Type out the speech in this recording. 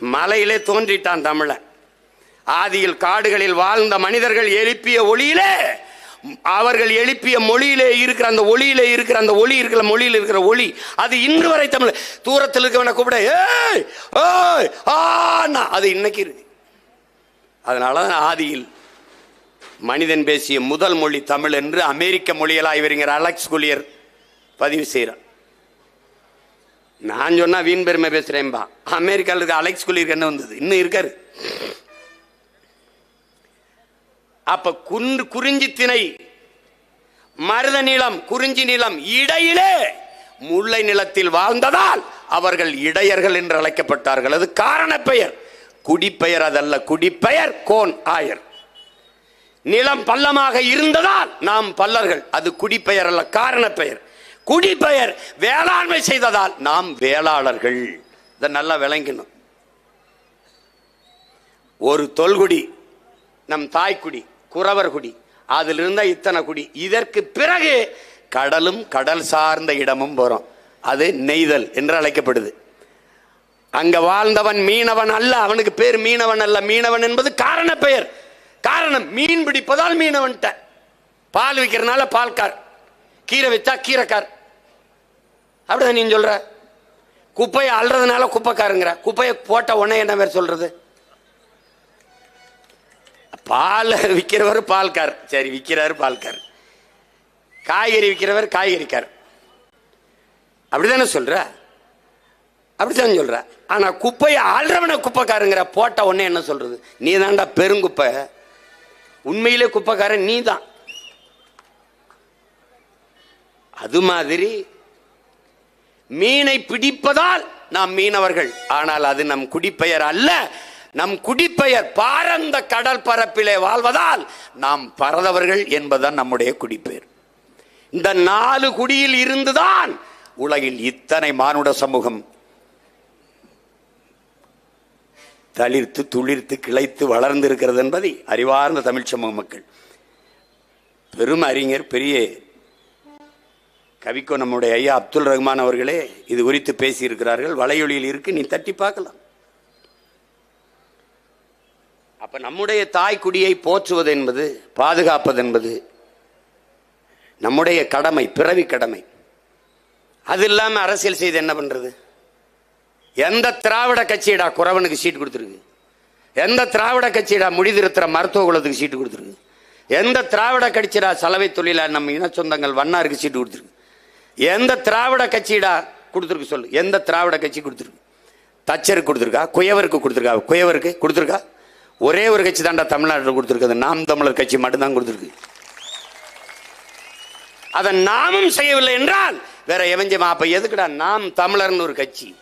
மலையிலே தோன்றிட்டான் தமிழன் ஆதியில் காடுகளில் வாழ்ந்த மனிதர்கள் எழுப்பிய ஒளியிலே அவர்கள் எழுப்பிய மொழியிலே இருக்கிற அந்த ஒளியிலே இருக்கிற அந்த ஒளி இருக்கிற மொழியில் இருக்கிற ஒளி அது இன்று வரை தமிழ். தூரத்தில் இருக்கவனை கூப்பிட ஏய் ஓய் ஆனா. அது இன்னைக்கு இருக்கு. அதனால தான் ஆதியில் மனிதன் பேசிய முதல் மொழி தமிழ் என்று அமெரிக்க மொழியல் இவருங்கிற அலெக்ஸ் குலியர் பதிவு செய்கிறார். நான் சொன்னா வீண் பெருமை பேசுறேன்பா. அமெரிக்காவில் இருக்க அலெக்ஸ் குலியருக்கு என்ன வந்தது? இன்னும் இருக்காரு. அப்ப குன்று குறிஞ்சி திணை மருத நிலம் குறிஞ்சி நிலம் இடையிலே முல்லை நிலத்தில் வாழ்ந்ததால் அவர்கள் இடையர்கள் என்று அழைக்கப்பட்டார்கள். அது காரண பெயர். குடிப்பெயர் அதல்ல குடிப்பெயர் கோன் ஆயர். நிலம் பள்ளமாக இருந்ததால் நாம் பல்லர்கள். அது குடிப்பெயர் அல்ல காரண பெயர். குடிபெயர் வேளாண்மை செய்ததால் நாம் வேளாளர்கள். இதை நல்லா விளங்கணும். ஒரு தொல்குடி நம் தாய்க்குடி குறவர் குடி அதிலிருந்த இத்தனை குடி இதற்கு பிறகு கடலும் கடல் சார்ந்த இடமும் போறோம் அது நெய்தல் என்று அழைக்கப்படுது. அங்க வாழ்ந்தவன் மீனவன் அல்ல அவனுக்கு பேர் மீனவன் அல்ல. மீனவன் என்பது காரண பெயர். காரணம் மீன் பிடிப்பதால் மீனவன்ட்ட. பால் விற்கிறனால பால்கார். கீரை விற்றா கீரைக்கார். அப்படிதான் நீ சொல்ற? குப்பையை அல்றதுனால குப்பைக்காரங்கிற. குப்பையை போட்ட உடனே என்ன பேர் சொல்றது? பால் விற்கிறவர் பால்கார். சரி விற்கிறாரு பால்கார். காய்கறி விற்கிறவர் காய்கறிக்கார். அப்படிதானே சொல்ற? அப்படித்தான் சொல்ற. ஆனா குப்பையை ஆள்றவனை குப்பைக்காரங்கிற போட்ட உடனே என்ன சொல்றது? நீ தான்டா பெருங்குப்பை. உண்மையிலே குப்பைக்காரன் நீ தான் அது மாதிரி மீனை பிடிப்பதால் நாம் மீனவர்கள். ஆனால் அது நம் குடிப்பெயர் அல்ல. நம் குடிப்பெயர் பாரந்த கடல் பரப்பிலே வாழ்வதால் நாம் பறந்தவர்கள் என்பதுதான் நம்முடைய குடிப்பெயர். இந்த நாலு குடியில் இருந்துதான் உலகில் இத்தனை மானுட சமூகம். தளிர்த்து துளிர்த்து கிளைத்து வளர்ந்து இருக்கிறது என்பதை அறிவார்ந்த தமிழ் சமூக மக்கள். பெரும் அறிஞர் பெரிய கவிக்கோ நம்முடைய ஐயா அப்துல் ரஹ்மான் அவர்களே இது குறித்து பேசியிருக்கிறார்கள். வலையொலியில் இருக்கு நீ தட்டி பார்க்கலாம். அப்ப நம்முடைய தாய் குடியை போற்றுவது என்பது பாதுகாப்பது என்பது நம்முடைய கடமை பிறவி கடமை. அது இல்லாம அரசியல் செய்து என்ன பண்றது? எந்த திராவிட கட்சியடா குறவனுக்கு சீட்டு கொடுத்துருக்கு? எந்த திராவிட கட்சியடா முடிதிருத்துற மருத்துவ குலத்துக்கு சீட்டு கொடுத்துருக்கு? எந்த திராவிட கட்சியடா சலவை தொழிலா நம்ம இன சொந்தங்கள் வண்ணாருக்கு சீட்டு கொடுத்துருக்கு? எந்த திராவிட கட்சிடா கொடுத்துருக்கு சொல்லு. எந்த திராவிட கட்சி கொடுத்துருக்கு? தச்சருக்கு கொடுத்துருக்கா? குயவருக்கு கொடுத்துருக்கா? குயவருக்கு கொடுத்துருக்கா? ஒரே ஒரு கட்சி தாண்டா தமிழ்நாட்டில் கொடுத்துருக்கு நாம் தமிழர் கட்சி மட்டும்தான் கொடுத்துருக்கு. அதை நாமும் செய்யவில்லை என்றால் வேற எவஞ்சமா அப்ப எதுக்குடா நாம் தமிழர்னு ஒரு கட்சி?